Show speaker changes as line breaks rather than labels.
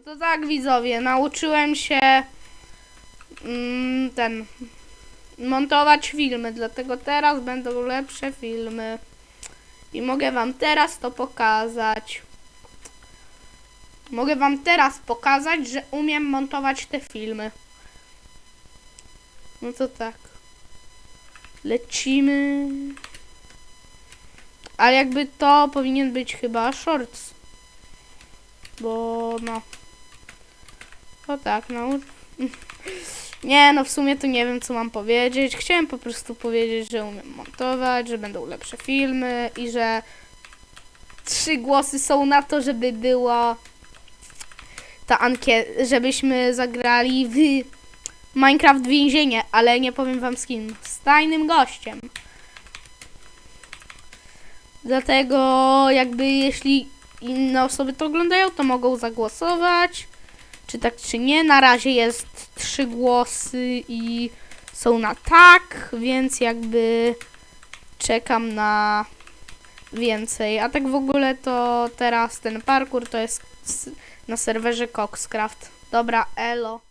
No to tak, widzowie, nauczyłem się mm, ten montować filmy, dlatego teraz będą lepsze filmy. I mogę wam teraz to pokazać. Mogę wam teraz pokazać, że umiem montować te filmy. No to tak. Lecimy. Ale jakby to powinien być chyba shorts. Bo no. To tak, no. Nie, no w sumie to nie wiem co mam powiedzieć. Chciałem po prostu powiedzieć, że umiem montować, że będą lepsze filmy i że trzy głosy są na to, żeby było ta ankieta, żebyśmy zagrali w Minecraft więzienie, ale nie powiem wam z kim. Z tajnym gościem. Dlatego jakby jeśli inne osoby to oglądają, to mogą zagłosować. Czy tak, czy nie. Na razie jest trzy głosy i są na tak, więc jakby czekam na więcej. A tak w ogóle to teraz ten parkour to jest na serwerze Coxcraft. Dobra, elo.